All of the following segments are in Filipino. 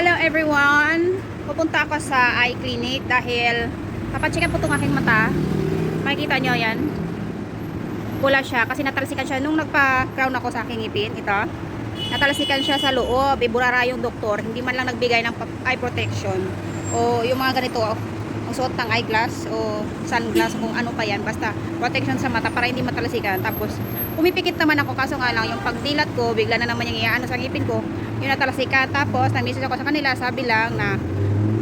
Hello everyone! Pupunta ako sa eye clinic dahil papacheck po itong aking mata. Makikita nyo yan. Pula siya kasi natalsikan siya nung nagpa-crown ako sa aking ngipin. Ito. Natalsikan siya sa loob. Iburara yung doktor. Hindi man lang nagbigay ng eye protection. O yung mga ganito. Suot ng eyeglass o sunglass kung ano pa yan. Basta protection sa mata para hindi matalsikan. Tapos pumipikit naman ako. Kaso nga lang yung pagdilat ko bigla na naman yung iyaano sa ngipin ko yung natalsikan tapos nag-message ako sa kanila. Sabi lang na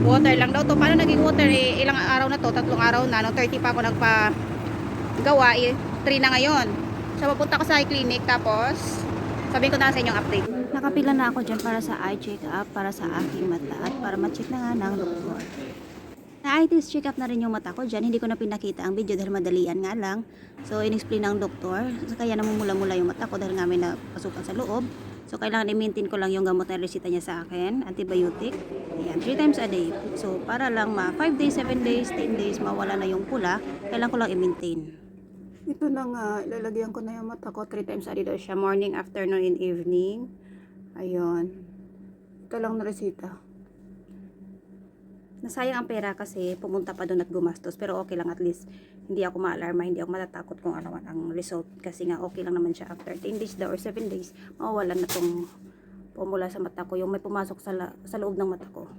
water lang daw to. Paano naging water eh, ilang araw na to? Tatlong araw na. No 30 pa ako nagpa gawa eh, 3 na ngayon. So papunta ko sa eye clinic. Tapos sabihin ko na sa inyong update. Nakapila na ako dyan para sa eye check-up para sa aking mata at para ma-check na nga ng doktor. Na-eye test check-up na rin yung mata ko dyan. Hindi ko na pinakita ang video dahil madalian nga lang. So, in-explain ng doktor. So, kaya namumula-mula yung mata ko dahil nga may napasukan sa loob. So, kailangan i-maintain ko lang yung gamot na resita niya sa akin. Antibiotic. Ayan, 3 times a day. So, para lang ma 5 days, 7 days, 10 days, mawala na yung pula, kailangan ko lang i-maintain. ito na nga ilalagyan ko na yung mata ko 3 times a day daw siya morning, afternoon, and evening ayun ito lang na resita Nasayang ang pera kasi pumunta pa doon at gumastos. Pero okay lang at least. Hindi ako ma-alarma, hindi ako matatakot kung ano man ang result. Kasi nga okay lang naman siya after 10 days daw or 7 days. Mawawalan na tong pumula sa mata ko. Yung may pumasok sa, sa loob ng mata ko.